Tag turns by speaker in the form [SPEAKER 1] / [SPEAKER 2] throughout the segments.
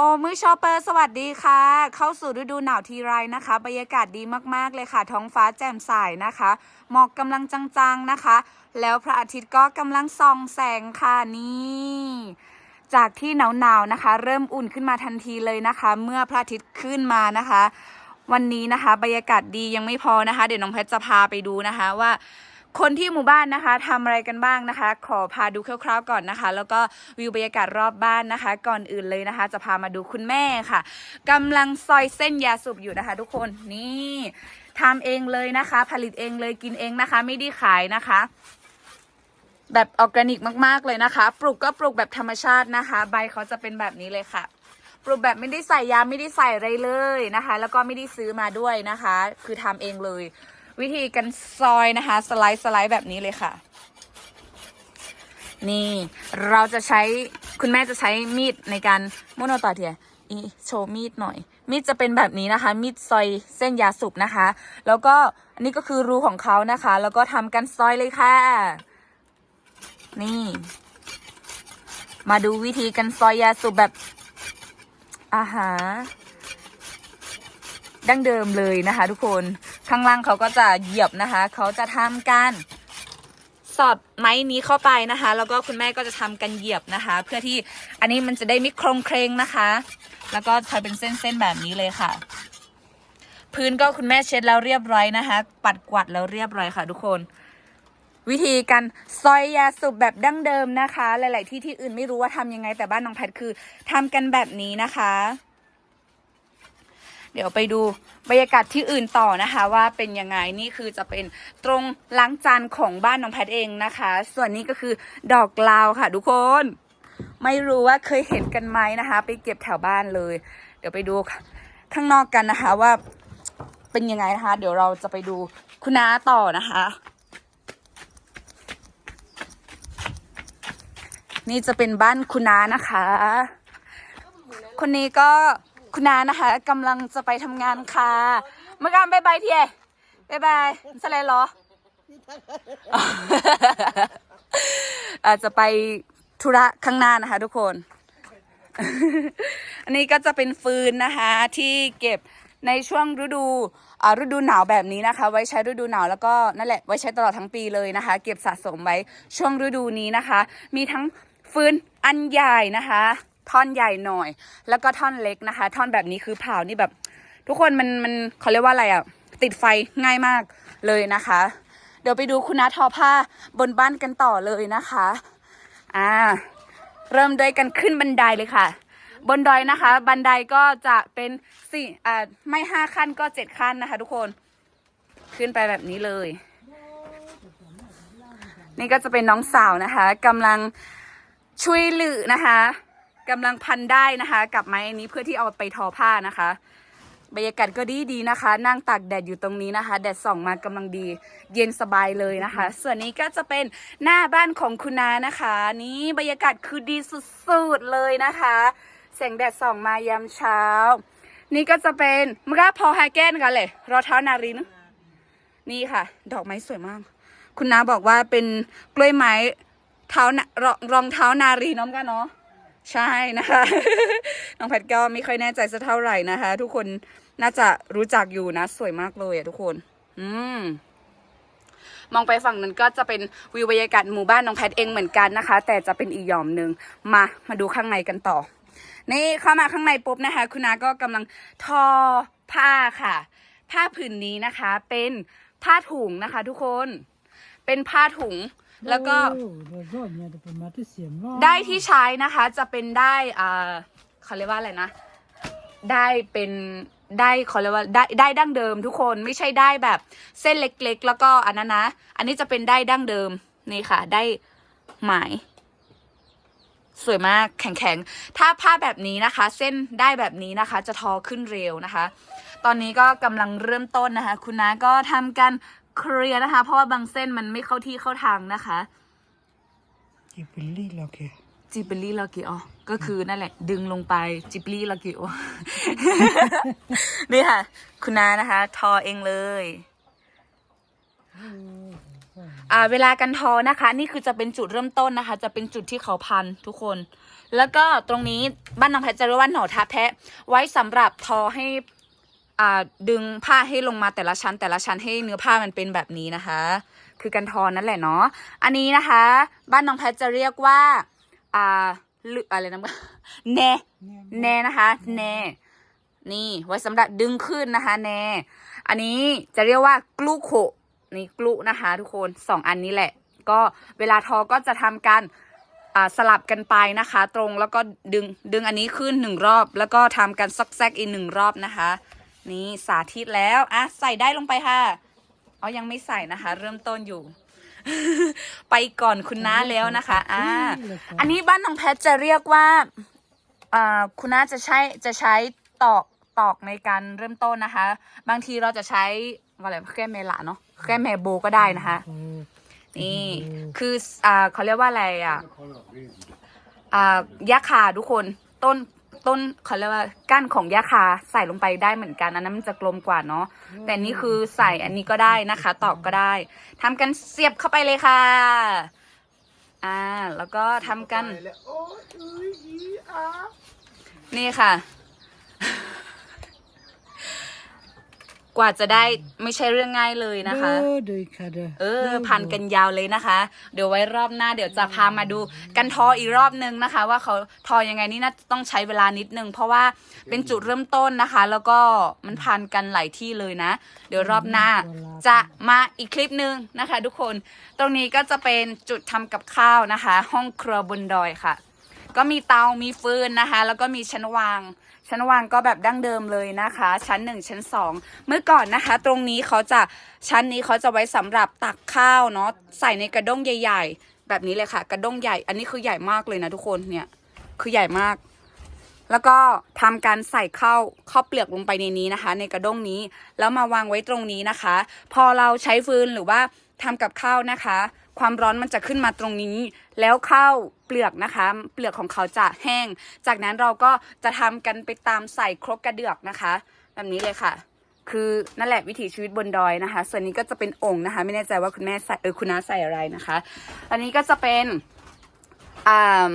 [SPEAKER 1] โอ้มือชอปเปอร์สวัสดีค่ะ เข้าสู่ฤดูหนาวทีไรนะคะ บรรยากาศดีมากๆเลยค่ะ ท้องฟ้าแจ่มใสนะคะ หมอกกำลังจางๆนะคะ แล้วพระอาทิตย์ก็กำลังส่องแสงค่ะนี่จากที่หนาวๆนะคะ เริ่มอุ่นขึ้นมาทันทีเลยนะคะ เมื่อพระอาทิตย์ขึ้นมานะคะ วันนี้นะคะ บรรยากาศดียังไม่พอนะคะ เดี๋ยวน้องแพทจะพาไปดูนะคะว่า คนที่หมู่บ้านนะคะทำอะไรกันบ้างนะคะ ขอพาดูคร่าวๆก่อนนะคะ แล้วก็วิวบรรยากาศรอบบ้านนะคะ ก่อนอื่นเลยนะคะ จะพามาดูคุณแม่ค่ะกำลังซอยเส้นยาสูบอยู่นะคะ ทุกคนนี่ทำเองเลยนะคะ ผลิตเองเลยกินเองนะคะ ไม่ได้ขายนะคะ แบบออร์แกนิกมากๆเลยนะคะ ปลูกก็ปลูกแบบธรรมชาตินะคะ ใบเขาจะเป็นแบบนี้เลยค่ะปลูกแบบไม่ได้ใส่ยาไม่ได้ใส่อะไรเลยนะคะ แล้วก็ไม่ได้ซื้อมาด้วยนะคะ คือทำเองเลย วิธีการซอยนะคะ สไลด์สไลด์แบบนี้เลยค่ะ นี่เราจะใช้คุณแม่จะใช้มีดในการโมโนต่อเทียอีโชว์มีดหน่อย มีดจะเป็นแบบนี้นะคะ มีดซอยเส้นยาสูบนะคะ แล้วก็อันนี้ก็คือรูของเขานะคะ แล้วก็ทำกันซอยเลยค่ะ นี่ มาดูวิธีการซอยยาสูบแบบอาหารดั้งเดิมเลยนะคะทุกคน ข้างล่างเขาก็จะเหยียบนะคะ เขาจะทำการสอดไม้นี้เข้าไปนะคะ แล้วก็คุณแม่ก็จะทำกันเหยียบนะคะ เพื่อที่อันนี้มันจะได้ไม่โครงเครงนะคะ แล้วก็ทำเป็นเส้นๆแบบนี้เลยค่ะ พื้นก็คุณแม่เช็ดแล้วเรียบร้อยนะคะ ปัดกวาดแล้วเรียบร้อยค่ะ ทุกคน วิธีการซอยยาสูบแบบดั้งเดิมนะคะ หลาย ๆ ที่ที่อื่นไม่รู้ว่าทำยังไงแต่บ้านน้องแพทคือทำกันแบบนี้นะคะ เดี๋ยวไปดูบรรยากาศที่อื่นต่อนะคะ ว่าเป็นยังไงนี่คือจะเป็นตรงล้างจานของบ้านน้องแพทเองนะคะ ส่วนนี้ก็คือดอกลาวค่ะ ทุกคน ไม่รู้ว่าเคยเห็นกันไหมนะคะ ไปเก็บแถวบ้านเลย เดี๋ยวไปดูข้างนอกกันนะคะว่าเป็นยังไงนะคะ เดี๋ยวเราจะไปดูคุณน้าต่อนะคะ นี่จะเป็นบ้านคุณน้านะคะ คนนี้ก็ คุณนานะคะกำลังจะไปทำงานค่ะเมื่อการบายบายเทียบายบายสไลด์เหรอ อาจจะไปธุระข้างหน้านะคะทุกคน อันนี้ก็จะเป็นฟืนนะคะที่เก็บในช่วงฤดูอ่าฤดูหนาวแบบนี้นะคะ ไว้ใช้ฤดูหนาวแล้วก็นั่นแหละไว้ใช้ตลอดทั้งปีเลยนะคะ เก็บสะสมไว้ช่วงฤดูนี้นะคะ มีทั้งฟืนอันใหญ่นะคะ ท่อนใหญ่หน่อย แล้วก็ท่อนเล็กนะคะ ท่อนแบบนี้คือเผานี่แบบ ทุกคนมันมันเขาเรียกว่าอะไรอะติดไฟง่ายมากเลยนะคะ เดี๋ยวไปดูคุณน้าทอผ้าบนบ้านกันต่อเลยนะคะอ่าเริ่มด้วยกันขึ้นบันไดเลยค่ะ บนดอยนะคะ บันไดก็จะเป็นสี่อ่าไม่ห้าขั้นก็เจ็ดขั้นนะคะ ทุกคนขึ้นไปแบบนี้เลย นี่ก็จะเป็นน้องสาวนะคะกำลังช่วยเหลือนะคะ กำลังพันได้นะคะกับไม้อันนี้เพื่อที่เอาไปทอผ้านะคะ บรรยากาศก็ดีดีนะคะ นั่งตากแดดอยู่ตรงนี้นะคะ แดดส่องมากำลังดี เย็นสบายเลยนะคะ ส่วนนี้ก็จะเป็นหน้าบ้านของคุณนานะคะ นี่บรรยากาศคือดีสุดๆเลยนะคะแสงแดดส่องมายามเช้า นี่ก็จะเป็นมกราพอไฮแกนกันเลยรอเท้านารินนี่ค่ะ ดอกไม้สวยมาก คุณน้าบอกว่าเป็นกล้วยไม้เท้านารองรองเท้านารีน้องกันเนาะ ใช่นะคะ น้องแพทก็ไม่ค่อยแน่ใจสักเท่าไหร่นะคะ ทุกคนน่าจะรู้จักอยู่นะ สวยมากเลยอะทุกคน อืมมองไปฝั่งนั้นก็จะเป็นวิวบรรยากาศหมู่บ้านน้องแพทเองเหมือนกันนะคะ แต่จะเป็นอีกหย่อมหนึ่งมามาดูข้างในกันต่อ นี่เข้ามาข้างในปุ๊บนะคะ คุณนาก็กำลังทอผ้าค่ะ ผ้าผืนนี้นะคะ เป็นผ้าถุงนะคะ ทุกคน เป็นผ้าถุง แล้วก็ได้ที่ใช้นะคะจะเป็นได้อ่าเขาเรียกว่าอะไรนะ ได้เป็นได้เขาเรียกว่าได้ได้ดั้งเดิมทุกคนไม่ใช่ได้แบบเส้นเล็ก ๆ แล้วก็อันนั้นนะ อันนี้จะเป็นได้ดั้งเดิมนี่ค่ะ ได้ไหมสวยมากแข็งๆ ถ้าผ้าแบบนี้นะคะ เส้นได้แบบนี้นะคะ จะทอขึ้นเร็วนะคะ ตอนนี้ก็กำลังเริ่มต้นนะคะ คุณน้าก็ทำการ เคลียร์นะคะ เพราะว่าบางเส้นมันไม่เข้าที่เข้าทางนะคะ
[SPEAKER 2] จิบลี่เราแก
[SPEAKER 1] จิบลี่ลากิโอก็คือนั่นแหละ ดึงลงไปจิบลี่ลากิโอนี่ค่ะ คุณนานะคะ ทอเองเลยอ่าเวลากันทอนะคะ นี่คือจะเป็นจุดเริ่มต้นนะคะ จะเป็นจุดที่เขาพันทุกคน แล้วก็ตรงนี้บ้านน้องแพทจะเรียกว่าหน่อทาแพะ ไว้สำหรับทอให้อ่า ดึงผ้าให้ลงมาแต่ละชั้น แต่ละชั้นให้เนื้อผ้ามันเป็นแบบนี้นะคะ คือกันทอนั่นแหละเนาะอันนี้นะคะ บ้านน้องแพทจะเรียกว่าอ่าลึอะไรนะแนแนนะคะแนนี่ไว้สำหรับดึงขึ้นนะคะ แน อันนี้จะเรียกว่ากลุโขนี่กลุนะคะ ทุกคนสองอันนี้แหละ ก็เวลาทอก็จะทำการอ่าสลับกันไปนะคะ ตรงแล้วก็ดึงดึงอันนี้ขึ้นหนึ่งรอบ แล้วก็ทำกันซอกแซกอีกหนึ่งรอบนะคะ นี่สาธิตแล้วอะใส่ได้ลงไปค่ะเอ๋อยังไม่ใส่นะคะ เริ่มต้นอยู่ ไปก่อนคุณน้าแล้วนะคะอ่าอันนี้บ้านน้องแพทจะเรียกว่าอ่าคุณน้าจะใช้จะใช้ตอกตอกในการเริ่มต้นนะคะ บางทีเราจะใช้อะไรแค่เมละเนาะแค่เมโบก็ได้นะคะ นี่คืออ่าเขาเรียกว่าอะไรอะอ่ายาคาทุกคนต้น ต้นเขาเรียกว่าก้านของยาคาใส่ลงไปได้เหมือนกันอันนั้นมันจะกลมกว่าเนาะแต่นี่คือใส่อันนี้ก็ได้นะคะ ตอกก็ได้ทำกันเสียบเข้าไปเลยค่ะ อ่า แล้วก็ทำกัน
[SPEAKER 2] โอ้ยอุ้ยอีอา
[SPEAKER 1] นี่ค่ะ กว่าจะได้ไม่ใช่เรื่องง่ายเลยนะคะ
[SPEAKER 2] เด้อเด้อค่ะเด้อ
[SPEAKER 1] เออพันกันยาวเลยนะคะ เดี๋ยวไว้รอบหน้าเดี๋ยวจะพามาดูกันทออีกรอบนึงนะคะ ว่าเขาทอยังไงนี่น่าจะต้องใช้เวลานิดนึงเพราะว่าเป็นจุดเริ่มต้นนะคะ แล้วก็มันพันกันหลายที่เลยนะ เดี๋ยวรอบหน้าจะมาอีกคลิปนึงนะคะ ทุกคน ตรงนี้ก็จะเป็นจุดทำกับข้าวนะคะ ห้องครัวบนดอยค่ะ ก็มีเตา มีฟืนนะคะ แล้วก็มีชั้นวาง ชั้นวางก็แบบดั้งเดิมเลยนะคะ ชั้นหนึ่งชั้นสองเมื่อก่อนนะคะ ตรงนี้เขาจะชั้นนี้เขาจะไว้สำหรับตักข้าวเนาะใส่ในกระด้งใหญ่ ๆ แบบนี้เลยค่ะ กระด้งใหญ่ อันนี้คือใหญ่มากเลยนะทุกคนเนี่ยคือใหญ่มาก แล้วก็ทำการใส่ข้าวข้าวเปลือกลงไปในนี้นะคะ ในกระด้งนี้แล้วมาวางไว้ตรงนี้นะคะ พอเราใช้ฟืนหรือว่าทำกับข้าวนะคะ ความร้อนมันจะขึ้นมาตรงนี้ แล้วข้าวเปลือกนะคะ เปลือกของเขาจะแห้ง จากนั้นเราก็จะทำกันไปตามใส่ครกกระเดือกนะคะ แบบนี้เลยค่ะ คือนั่นแหละวิถีชีวิตบนดอยนะคะ ส่วนนี้ก็จะเป็นองค์นะคะ ไม่แน่ใจว่าคุณแม่ใส่เออคุณน้าใส่อะไรนะคะ อันนี้ก็จะเป็นอ่า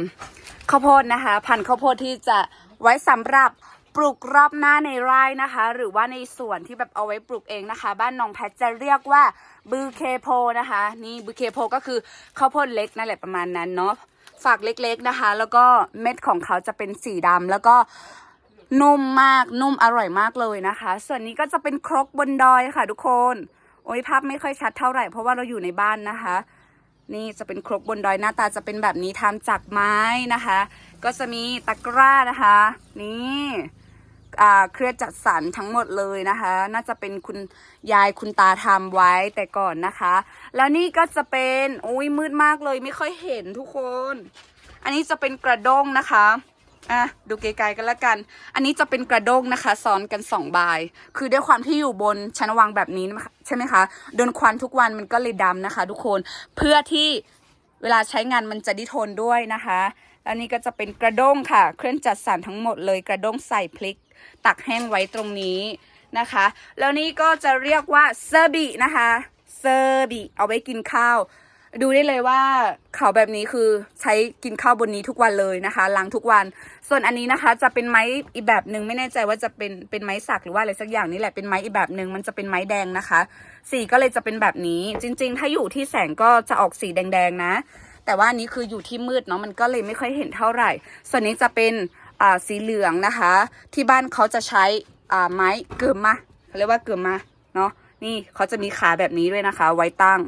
[SPEAKER 1] ข้าวโพดนะคะ พันธุ์ข้าวโพดที่จะไว้สำหรับ ปลูกรอบหน้าในไร่นะคะ หรือว่าในสวนที่แบบเอาไว้ปลูกเองนะคะ บ้านน้องแพทจะเรียกว่าบือเคโพนะคะ นี่บือเคโพก็คือข้าวโพดเล็กนั่นแหละประมาณนั้นเนาะฝักเล็กๆนะคะ แล้วก็เม็ดของเขาจะเป็นสีดำแล้วก็นุ่มมากนุ่มอร่อยมากเลยนะคะ ส่วนนี้ก็จะเป็นครกบนดอยค่ะทุกคน โอ้ยภาพไม่ค่อยชัดเท่าไหร่เพราะว่าเราอยู่ในบ้านนะคะ นี่จะเป็นครกบนดอยหน้าตาจะเป็นแบบนี้ทำจากไม้นะคะ ก็จะมีตะกร้านะคะ นี่ เครือจัดสรรทั้งหมดเลยนะคะ น่าจะเป็นคุณยายคุณตาทำไว้แต่ก่อนนะคะ แล้วนี่ก็จะเป็นโอ้ยมืดมากเลยไม่ค่อยเห็นทุกคน อันนี้จะเป็นกระด้งนะคะอะดูไกลๆกันละกัน อันนี้จะเป็นกระด้งนะคะ ซ้อนกันสองใบคือด้วยความที่อยู่บนชั้นวางแบบนี้นะคะใช่ไหมคะโดนควันทุกวันมันก็เลยดำนะคะ ทุกคนเพื่อที่เวลาใช้งานมันจะไดิทนด้วยนะคะ แล้วนี่ก็จะเป็นกระด้งค่ะ เครื่องจัดสรรทั้งหมดเลยกระด้งใส่พริก ตักแห้งไว้ตรงนี้นะคะ แล้วนี่ก็จะเรียกว่าเซอร์บินะคะเซอร์บิเอาไว้กินข้าว ดูได้เลยว่าเขาแบบนี้คือใช้กินข้าวบนนี้ทุกวันเลยนะคะล้างทุกวัน ส่วนอันนี้นะคะจะเป็นไม้อีกแบบหนึ่งไม่แน่ใจว่าจะเป็นเป็นไม้สักหรือว่าอะไรสักอย่างนี่แหละเป็นไม้อีกแบบหนึ่งมันจะเป็นไม้แดงนะคะ สีก็เลยจะเป็นแบบนี้ จริง ๆ ถ้าอยู่ที่แสงก็จะออกสีแดงๆนะ แต่ว่านี้คืออยู่ที่มืดเนาะมันก็เลยไม่ค่อยเห็นเท่าไหร่ ส่วนนี้จะเป็น สีเหลืองนะคะ ที่บ้านเขาจะใช้ไม้เกิมมาเขาเรียกว่าเกิมมาเนาะนี่เขาจะมีขาแบบนี้ด้วยนะคะ ไว้ตั้ง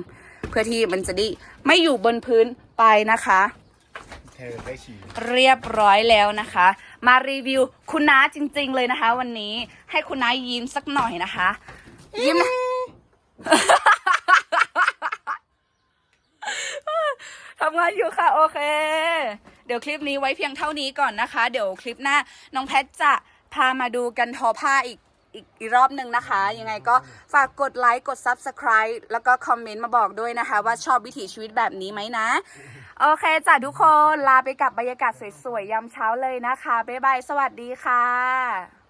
[SPEAKER 1] เพื่อที่มันจะได้ไม่อยู่บนพื้นไปนะคะ
[SPEAKER 2] เเรี
[SPEAKER 1] ยบร้อยแล้วนะคะ มารีวิวคุณน้าจริง ๆ เลยนะคะ วันนี้ให้คุณน้ายิ้มสักหน่อยนะคะ ยิ้มนะทำงานอยู่ค่ะ โอเค เดี๋ยวคลิปนี้ไว้เพียงเท่านี้ก่อนนะคะ เดี๋ยวคลิปหน้าน้องแพทจะพามาดูกันทอผ้าอีกอีกอีกรอบหนึ่งนะคะ ยังไงก็ฝากกดไลค์กด Subscribe แล้วก็คอมเมนต์มาบอกด้วยนะคะ ว่าชอบวิถีชีวิตแบบนี้ไหมนะ โอเคจ้ะทุกคนลาไปกับบรรยากาศสวยๆยามเช้าเลยนะคะ บ๊ายบาย สวัสดีค่ะ